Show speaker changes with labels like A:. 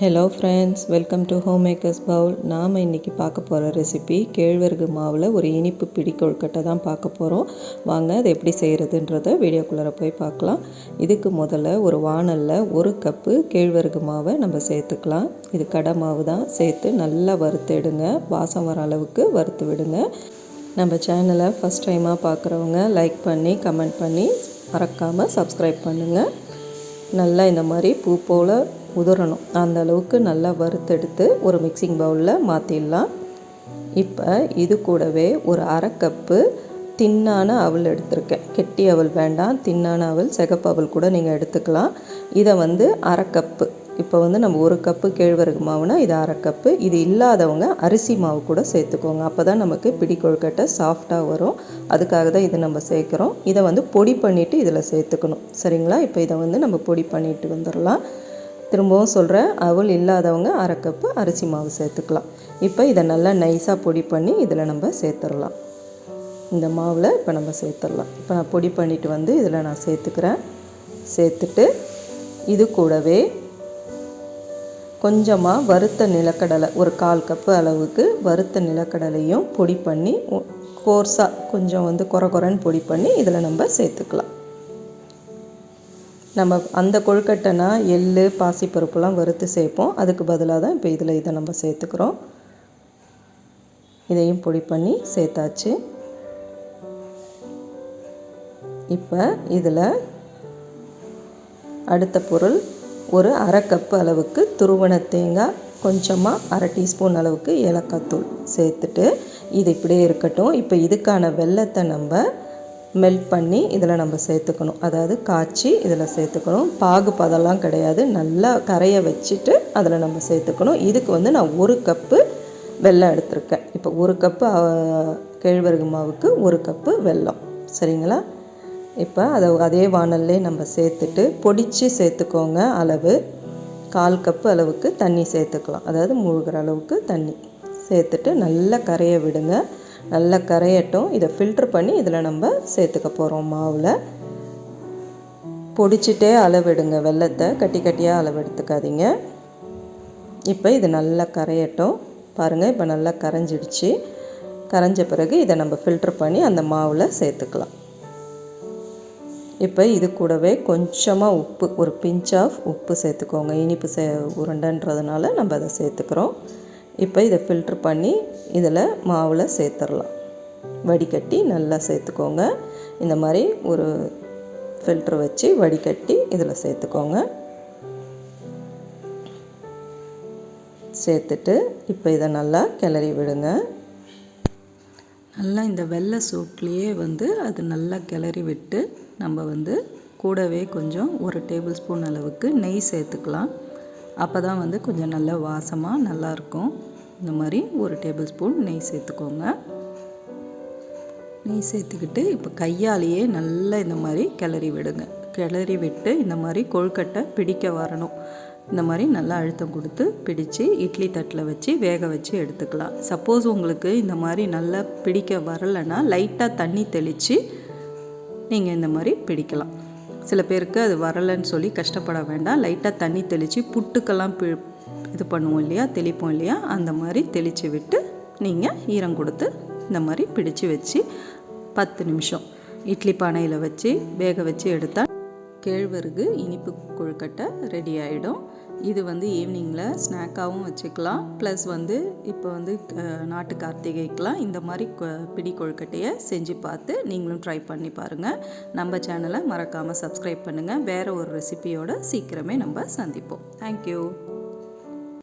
A: Hello friends welcome to home makers bowl நாம் இன்றைக்கி பார்க்க போகிற ரெசிபி கேழ்வரகு மாவில் ஒரு இனிப்பு பிடி கொழுக்கட்டை தான் பார்க்க போகிறோம் வாங்க அதை எப்படி செய்கிறதுன்றத வீடியோக்குள்ளே போய் பார்க்கலாம். இதுக்கு முதல்ல ஒரு வானலில் ஒரு கப்பு கேழ்வரகு மாவை நம்ம சேர்த்துக்கலாம். இது கடை மாவு தான். சேர்த்து நல்லா வறுத்தெடுங்க வாசம் வர அளவுக்கு வறுத்து விடுங்க. நம்ம சேனலை ஃபஸ்ட் டைமாக பார்க்குறவங்க லைக் பண்ணி கமெண்ட் பண்ணி மறக்காமல் சப்ஸ்கிரைப் பண்ணுங்கள் நல்லா இந்த மாதிரி பூ போல் உதறணும். அந்த அளவுக்கு நல்லா வறுத்தெடுத்து ஒரு மிக்சிங் பவுலில் மாற்றிடலாம் இப்போ இது கூடவே ஒரு அரை கப்பு தின்னான அவல் எடுத்திருக்கேன். கெட்டி அவல் வேண்டாம் தின்னான அவல் சிகப்பு அவல் கூட நீங்கள் எடுத்துக்கலாம். இதை வந்து அரை கப்பு இப்போ வந்து நம்ம ஒரு கப்பு கேழ்வரகு மாவுனா இது அரை கப்பு இது இல்லாதவங்க அரிசி மாவு கூட சேர்த்துக்கோங்க. அப்போ தான் நமக்கு பிடி கொழுக்கட்டை சாஃப்டாக வரும். அதுக்காக தான் இதை நம்ம சேர்க்குறோம். இதை வந்து பொடி பண்ணிவிட்டு இதில் சேர்த்துக்கணும். சரிங்களா? இப்போ இதை வந்து நம்ம பொடி பண்ணிட்டு வந்துடலாம். திரும்பவும் சொல்கிறேன் அவள் இல்லாதவங்க அரை கப்பு அரிசி மாவு சேர்த்துக்கலாம். இப்போ இதை நல்லா நைஸாக பொடி பண்ணி இதில் நம்ம சேர்த்துடலாம். இந்த மாவில் இப்போ நம்ம சேர்த்துடலாம். இப்போ நான் பொடி பண்ணிவிட்டு வந்து இதில் நான் சேர்த்துக்கிறேன். சேர்த்துட்டு இது கூடவே கொஞ்சமாக வறுத்த நிலக்கடலை ஒரு கால் கப்பு அளவுக்கு வறுத்த நிலக்கடலையும் பொடி பண்ணி கோர்ஸாக கொஞ்சம் வந்து குறை குறைன்னு பொடி பண்ணி இதில் நம்ம சேர்த்துக்கலாம். நம்ம அந்த கொழுக்கட்டைனா எள் பாசிப்பருப்புலாம் வறுத்து சேர்ப்போம். அதுக்கு பதிலாக தான் இப்போ இதில் இதை நம்ம சேர்த்துக்கிறோம். இதையும் பொடி பண்ணி சேர்த்தாச்சு. இப்போ இதில் அடுத்த பொருள் ஒரு அரை கப்பு அளவுக்கு துருவன தேங்காய் கொஞ்சமாக அரை டீஸ்பூன் அளவுக்கு ஏலக்காய் தூள் சேர்த்துட்டு இது இப்படியே இருக்கட்டும். இப்போ இதுக்கான வெள்ளத்தை நம்ம மெல்ட் பண்ணி இதில் நம்ம சேர்த்துக்கணும். அதாவது காய்ச்சி இதில் சேர்த்துக்கணும். பாகு பதெல்லாம் கிடையாது. நல்லா கரையை வச்சுட்டு அதில் நம்ம சேர்த்துக்கணும். இதுக்கு வந்து நான் ஒரு கப்பு வெல்லம் எடுத்திருக்கேன். இப்போ ஒரு கப்பு கேழ்வரகு மாவுக்கு ஒரு கப்பு வெல்லம். சரிங்களா? இப்போ அதை அதே வானல்லே நம்ம சேர்த்துட்டு பொடிச்சு சேர்த்துக்கோங்க அளவு. கால் கப்பு அளவுக்கு தண்ணி சேர்த்துக்கலாம். அதாவது மூழ்கிற அளவுக்கு தண்ணி. சேர்த்துட்டு நல்லா கரைய விடுங்க. நல்லா கரையட்டும். இதை ஃபில்ட்ரு பண்ணி இதில் நம்ம சேர்த்துக்க போகிறோம் மாவில். பொடிச்சிட்டே அளவெடுங்க வெள்ளத்தை கட்டி கட்டியாக அளவெடுத்துக்காதீங்க. இப்போ இது நல்லா கரையட்டும். பாருங்கள் இப்போ நல்லா கரைஞ்சிடுச்சு. கரைஞ்ச பிறகு இதை நம்ம ஃபில்ட்ரு பண்ணி அந்த மாவில் சேர்த்துக்கலாம். இப்போ இது கூடவே கொஞ்சமாக உப்பு ஒரு பிஞ்ச் ஆஃப் உப்பு சேர்த்துக்கோங்க. இனிப்பு சே உருண்டைன்றதுனால நம்ம அதை சேர்த்துக்கிறோம். இப்போ இதை ஃபில்ட்ரு பண்ணி இதில் மாவில் சேர்த்துடலாம். வடிகட்டி நல்லா சேர்த்துக்கோங்க. இந்த மாதிரி ஒரு ஃபில்ட்ரு வச்சு வடிகட்டி இதில் சேர்த்துக்கோங்க. சேர்த்துட்டு இப்போ இதை நல்லா கிளறி விடுங்க. நல்லா இந்த வெள்ளை சூட்லேயே வந்து அது நல்லா கிளறி விட்டு நம்ம வந்து கூடவே கொஞ்சம் ஒரு டேபிள் ஸ்பூன் அளவுக்கு நெய் சேர்த்துக்கலாம். அப்போ தான் வந்து கொஞ்சம் நல்லா வாசமாக நல்லாயிருக்கும். இந்த மாதிரி ஒரு டேபிள் ஸ்பூன் நெய் சேர்த்துக்கோங்க. நெய் சேர்த்துக்கிட்டு இப்போ கையாலேயே நல்லா இந்த மாதிரி கிளறி விடுங்க. கிளறி விட்டு இந்த மாதிரி கொழுக்கட்டை பிடிக்க வரணும். இந்த மாதிரி நல்லா அழுத்தம் கொடுத்து பிடித்து இட்லி தட்டில் வச்சு வேக வச்சு எடுத்துக்கலாம். சப்போஸ் உங்களுக்கு இந்த மாதிரி நல்லா பிடிக்க வரலைன்னா லைட்டாக தண்ணி தெளித்து நீங்கள் இந்த மாதிரி பிடிக்கலாம். சில பேருக்கு அது வரலைன்னு சொல்லி கஷ்டப்பட வேண்டாம். லைட்டாக தண்ணி தெளித்து புட்டுக்கெல்லாம் பி இது பண்ணுவோம் இல்லையா? தெளிப்போம் இல்லையா? அந்த மாதிரி தெளித்து விட்டு நீங்கள் ஈரம் கொடுத்து இந்த மாதிரி பிடிச்சு வச்சு பத்து நிமிஷம் இட்லி பானையில் வச்சு வேக வச்சு எடுத்தால் கேழ்வரகு இனிப்பு கொழுக்கட்டை ரெடி ஆகிடும் இது வந்து ஈவினிங்கில் ஸ்நாக்காகவும் வச்சுக்கலாம். ப்ளஸ் வந்து இப்போ வந்து நாட்டு கார்த்திகைக்கெலாம் இந்த மாதிரி பிடி கொழுக்கட்டையை செஞ்சு பார்த்து நீங்களும் ட்ரை பண்ணி பாருங்கள் நம்ம சேனலை மறக்காமல் சப்ஸ்கிரைப் பண்ணுங்கள் வேறு ஒரு ரெசிபியோடு சீக்கிரமே நம்ம சந்திப்போம். தேங்க்யூ